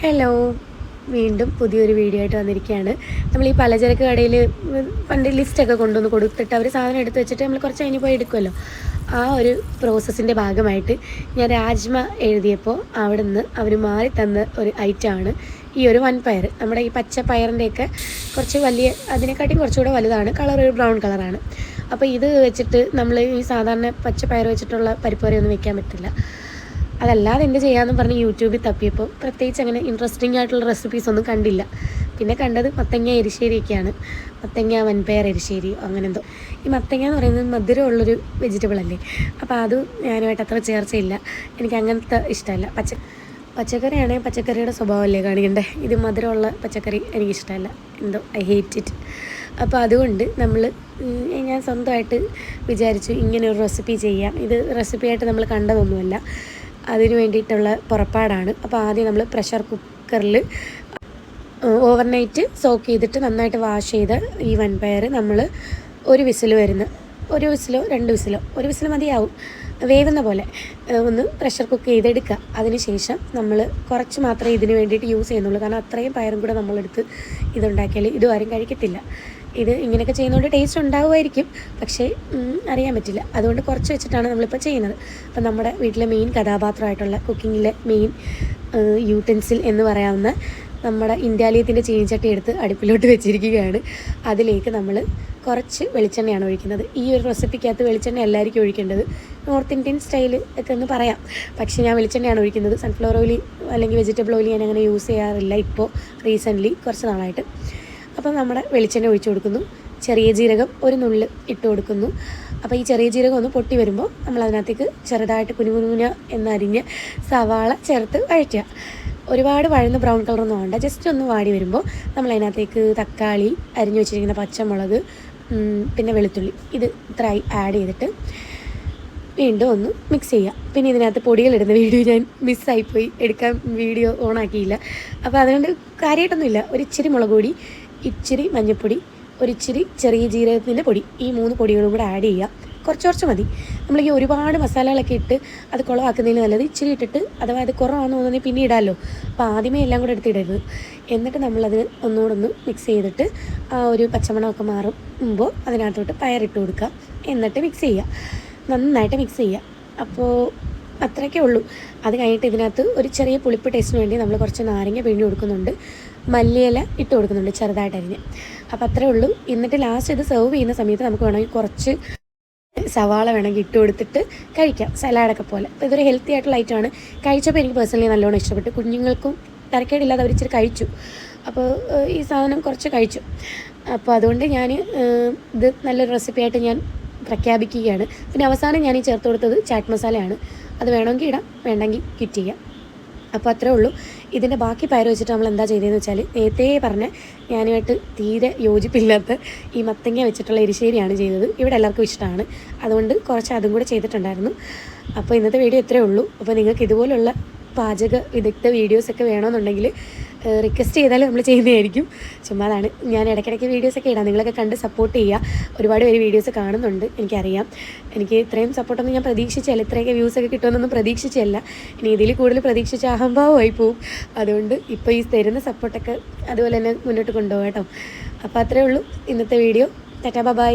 Hello വീണ്ടും പുതിയൊരു video ആയിട്ട് വന്നിരിക്കുകയാണ്. നമ്മൾ ഈ പലചരക്ക് കടയിൽ പണ്ട് ലിസ്റ്റൊക്കെ കൊണ്ടുവന്ന് കൊടുത്തിട്ട് അവർ സാധനം എടുത്ത് വെച്ചിട്ട് നമ്മൾ കുറച്ച് കഴിഞ്ഞ് പോയി എടുക്കുമല്ലോ. ആ ഒരു പ്രോസസ്സിന്റെ ഭാഗമായിട്ട് ഞാൻ രാജ്മ എഴുതിയപ്പോൾ അവിടെ നിന്ന് അവർ മാറി തന്ന ഒരു ഐറ്റമാണ് ഈ ഒരു വൻപയർ നമ്മുടെ ഈ പച്ച പയറിന്റെയൊക്കെ കുറച്ച് വലിയ അതിനെക്കാട്ടിയും കുറച്ചുകൂടെ വലുതാണ്. കളർ ഒരു ബ്രൗൺ കളറാണ് അപ്പോൾ ഇത് വെച്ചിട്ട് നമ്മൾ ഈ സാധാരണ പച്ച പയർ വെച്ചിട്ടുള്ള പരിപ്പ് ഒന്നും വെക്കാൻ പറ്റില്ല. അതല്ലാതെ എന്ത് ചെയ്യാമെന്ന് പറഞ്ഞ് യൂട്യൂബിൽ തപ്പിയപ്പോൾ പ്രത്യേകിച്ച് അങ്ങനെ ഇൻട്രസ്റ്റിംഗ് ആയിട്ടുള്ള റെസിപ്പീസ് ഒന്നും കണ്ടില്ല. പിന്നെ കണ്ടത് മത്തങ്ങ എരിശ്ശേരിയൊക്കെയാണ്. മത്തങ്ങ വൻപയർ എരിശ്ശേരി അങ്ങനെ എന്തോ. ഈ മത്തങ്ങ എന്ന് പറയുന്നത് മധുരമുള്ളൊരു വെജിറ്റബിൾ അല്ലേ? അപ്പോൾ അത് ഞാനുമായിട്ട് അത്ര ചേർച്ചയില്ല. എനിക്ക് അങ്ങനത്തെ ഇഷ്ടമല്ല. പച്ച പച്ചക്കറിയാണെങ്കിൽ പച്ചക്കറിയുടെ സ്വഭാവമല്ലേ കാണിക്കണ്ടേ? ഇത് മധുരമുള്ള പച്ചക്കറി എനിക്കിഷ്ടമല്ല. എന്തോ ഐ ഹേറ്റ് ഇറ്റ് അപ്പോൾ അതുകൊണ്ട് നമ്മൾ ഞാൻ സ്വന്തമായിട്ട് വിചാരിച്ചു ഇങ്ങനെ ഒരു റെസിപ്പി ചെയ്യാം. ഇത് റെസിപ്പിയായിട്ട് നമ്മൾ കണ്ടതൊന്നുമല്ല. അതിന് വേണ്ടിയിട്ടുള്ള പുറപ്പാടാണ്. അപ്പോൾ ആദ്യം നമ്മൾ പ്രഷർ കുക്കറിൽ ഓവർനൈറ്റ് സോക്ക് ചെയ്തിട്ട് നന്നായിട്ട് വാഷ് ചെയ്ത ഈ വൻപയർ നമ്മൾ ഒരു വിസിൽ വരുന്ന ഒരു വിസിലോ രണ്ട് വിസിലോ ഒരു വിസിൽ മതിയാവും. വേവുന്ന പോലെ ഒന്ന് പ്രഷർ കുക്ക് ചെയ്തെടുക്കുക അതിന് ശേഷം നമ്മൾ കുറച്ച് മാത്രമേ ഇതിന് വേണ്ടിയിട്ട് യൂസ് ചെയ്യുന്നുള്ളൂ. കാരണം അത്രയും പയറും കൂടെ നമ്മളെടുത്ത് ഇതുണ്ടാക്കിയാൽ ഇതും ആരും കഴിക്കത്തില്ല. ഇത് ഇങ്ങനെയൊക്കെ ചെയ്യുന്നതുകൊണ്ട് ടേസ്റ്റ് ഉണ്ടാവുമായിരിക്കും. പക്ഷേ അറിയാൻ പറ്റില്ല. അതുകൊണ്ട് കുറച്ച് വെച്ചിട്ടാണ് നമ്മളിപ്പോൾ ചെയ്യുന്നത്. അപ്പം നമ്മുടെ വീട്ടിലെ മെയിൻ കഥാപാത്രമായിട്ടുള്ള കുക്കിങ്ങിലെ മെയിൻ യൂട്ടൻസിൽ എന്ന് പറയാവുന്ന നമ്മുടെ ഇന്ത്യാലയത്തിന്റെ ചീനിച്ചട്ടി എടുത്ത് അടുപ്പിലോട്ട് വെച്ചിരിക്കുകയാണ്. അതിലേക്ക് നമ്മൾ കുറച്ച് വെളിച്ചെണ്ണയാണ് ഒഴിക്കുന്നത്. ഈ ഒരു റെസിപ്പിക്കകത്ത് വെളിച്ചെണ്ണ എല്ലാവർക്കും ഒഴിക്കേണ്ടത്. നോർത്ത് ഇന്ത്യൻ സ്റ്റൈൽ ഒക്കെ എന്ന് പറയാം. പക്ഷേ ഞാൻ വെളിച്ചെണ്ണയാണ് ഒഴിക്കുന്നത്. സൺഫ്ലവർ ഓയിൽ അല്ലെങ്കിൽ വെജിറ്റബിൾ ഓയിൽ ഞാൻ അങ്ങനെ യൂസ് ചെയ്യാറില്ല. ഇപ്പോൾ റീസെന്റ്ലി കുറച്ച് നാളായിട്ട്. അപ്പം നമ്മുടെ വെളിച്ചെണ്ണ ഒഴിച്ചു കൊടുക്കുന്നു. ചെറിയ ജീരകം ഒരു നുള്ളിൽ ഇട്ട് കൊടുക്കുന്നു. അപ്പോൾ ഈ ചെറിയ ജീരകം ഒന്ന് പൊട്ടി വരുമ്പോൾ നമ്മൾ അതിനകത്തേക്ക് ചെറുതായിട്ട് കുനുകുനുകുന എന്നരിഞ്ഞ് സവാള ചേർത്ത് വഴറ്റുക. ഒരുപാട് വഴന്ന് ബ്രൗൺ കളറൊന്നും വേണ്ട ജസ്റ്റ് ഒന്ന് വാടി വരുമ്പോൾ നമ്മൾ അതിനകത്തേക്ക് തക്കാളി അരിഞ്ഞു വെച്ചിരിക്കുന്ന പച്ചമുളക് പിന്നെ വെളുത്തുള്ളി. ഇത് ഇത്രയായി ആഡ് ചെയ്തിട്ട് വീണ്ടും ഒന്ന് മിക്സ് ചെയ്യുക. പിന്നെ ഇതിനകത്ത് പൊടികളിടുന്ന വീഡിയോ ഞാൻ മിസ്സായിപ്പോയി എടുക്കാൻ വീഡിയോ ഓണാക്കിയില്ല അപ്പോൾ അതുകൊണ്ട് കാര്യമായിട്ടൊന്നുമില്ല. ഒരു ഇച്ചിരി മുളക് പൊടി ഇച്ചിരി മഞ്ഞൾപ്പൊടി ഒരിച്ചിരി ചെറിയ ജീരകത്തിന്റെ പൊടി ഈ മൂന്ന് പൊടികളും കൂടെ ആഡ് ചെയ്യുക കുറച്ച് കുറച്ച് മതി. നമ്മൾ ഈ ഒരുപാട് മസാലകളൊക്കെ ഇട്ട് അത് കുളമാക്കുന്നതിന് നല്ലത് ഇച്ചിരി ഇട്ടിട്ട് അഥവാ അത് കുറവാണെന്ന് തോന്നുന്നത് പിന്നെ ഇടാമല്ലോ അപ്പോൾ ആദ്യമേ എല്ലാം കൂടെ എടുത്തിടരുത് എന്നിട്ട് നമ്മളത് ഒന്നുകൂടൊന്ന് മിക്സ് ചെയ്തിട്ട് ആ ഒരു പച്ചമണമൊക്കെ മാറുമ്പോൾ അതിനകത്തോട്ട് പയറിട്ട് കൊടുക്കുക. എന്നിട്ട് മിക്സ് ചെയ്യുക. നന്നായിട്ട് മിക്സ് ചെയ്യുക. അപ്പോൾ അത്രയൊക്കെ ഉള്ളൂ. അത് കഴിഞ്ഞിട്ട് ഇതിനകത്ത് ഒരു ചെറിയ പുളിപ്പ് ടേസ്റ്റിന് വേണ്ടി നമ്മൾ കുറച്ച് നാരങ്ങ പിഴിഞ്ഞ് കൊടുക്കുന്നുണ്ട്. മല്ലിയില ഇട്ട് കൊടുക്കുന്നുണ്ട് ചെറുതായിട്ട് അരിഞ്ഞ്. അപ്പോൾ അത്രേ ഉള്ളൂ. എന്നിട്ട് ലാസ്റ്റ് ഇത് സെർവ് ചെയ്യുന്ന സമയത്ത് നമുക്ക് വേണമെങ്കിൽ കുറച്ച് സവാള വേണമെങ്കിൽ ഇട്ട് കൊടുത്തിട്ട് കഴിക്കാം. സലാഡൊക്കെ പോലെ. അപ്പോൾ ഇതൊരു ഹെൽത്തി ആയിട്ടുള്ള ഐറ്റമാണ് കഴിച്ചപ്പോൾ എനിക്ക് പേഴ്സണലി നല്ലോണം ഇഷ്ടപ്പെട്ടു. കുഞ്ഞുങ്ങൾക്കും തരക്കേടില്ലാതെ അവർ ഇച്ചിരി കഴിച്ചു. അപ്പോൾ ഈ സാധനം കുറച്ച് കഴിച്ചു. അപ്പോൾ അതുകൊണ്ട് ഞാൻ ഇത് നല്ലൊരു റെസിപ്പിയായിട്ട് ഞാൻ പ്രഖ്യാപിക്കുകയാണ്. പിന്നെ അവസാനം ഞാൻ ഈ ചേർത്ത് കൊടുത്തത് ചാറ്റ് മസാലയാണ്. അത് വേണമെങ്കിൽ ഇടാം. വേണ്ടെങ്കിൽ കിറ്റ് ചെയ്യാം. അപ്പോൾ അത്രേ ഉള്ളൂ. ഇതിന്റെ ബാക്കി പയർ വെച്ചിട്ട് നമ്മൾ എന്താ ചെയ്തതെന്ന് വെച്ചാൽ നേരത്തെ പറഞ്ഞ ഞാനുമായിട്ട് തീരെ യോജിപ്പില്ലാത്ത ഈ മത്തങ്ങ വെച്ചിട്ടുള്ള എരിശ്ശേരിയാണ് ചെയ്തത്. ഇവിടെ എല്ലാവർക്കും ഇഷ്ടമാണ്. അതുകൊണ്ട് കുറച്ച് അതും കൂടെ ചെയ്തിട്ടുണ്ടായിരുന്നു. അപ്പോൾ ഇന്നത്തെ വീഡിയോ ഇത്രേ ഉള്ളൂ. അപ്പോൾ നിങ്ങൾക്ക് ഇതുപോലുള്ള പാചക വിദഗ്ധ വീഡിയോസൊക്കെ വേണമെന്നുണ്ടെങ്കിൽ റിക്വസ്റ്റ് ചെയ്താൽ നമ്മൾ ചെയ്യുന്നതായിരിക്കും. ചുമ്മാ അതാണ് ഞാൻ ഇടയ്ക്കിടയ്ക്ക് വീഡിയോസൊക്കെ ഇടാം. നിങ്ങളൊക്കെ കണ്ട് സപ്പോർട്ട് ചെയ്യുക ഒരുപാട് പേര് വീഡിയോസ് കാണുന്നുണ്ട്. എനിക്കറിയാം. എനിക്ക് ഇത്രയും സപ്പോർട്ടൊന്നും ഞാൻ പ്രതീക്ഷിച്ചല്ല. ഇത്രയൊക്കെ വ്യൂസൊക്കെ കിട്ടുമെന്നൊന്നും പ്രതീക്ഷിച്ചല്ല. ഇനി ഇതിൽ കൂടുതൽ പ്രതീക്ഷിച്ച അഹംഭാവമായി പോവും. അതുകൊണ്ട് ഇപ്പോൾ ഈ തരുന്ന സപ്പോർട്ടൊക്കെ അതുപോലെ തന്നെ മുന്നോട്ട് കൊണ്ടുപോകാം കേട്ടോ. അപ്പോൾ അത്രേ ഉള്ളൂ ഇന്നത്തെ വീഡിയോ ടാറ്റാ ബൈ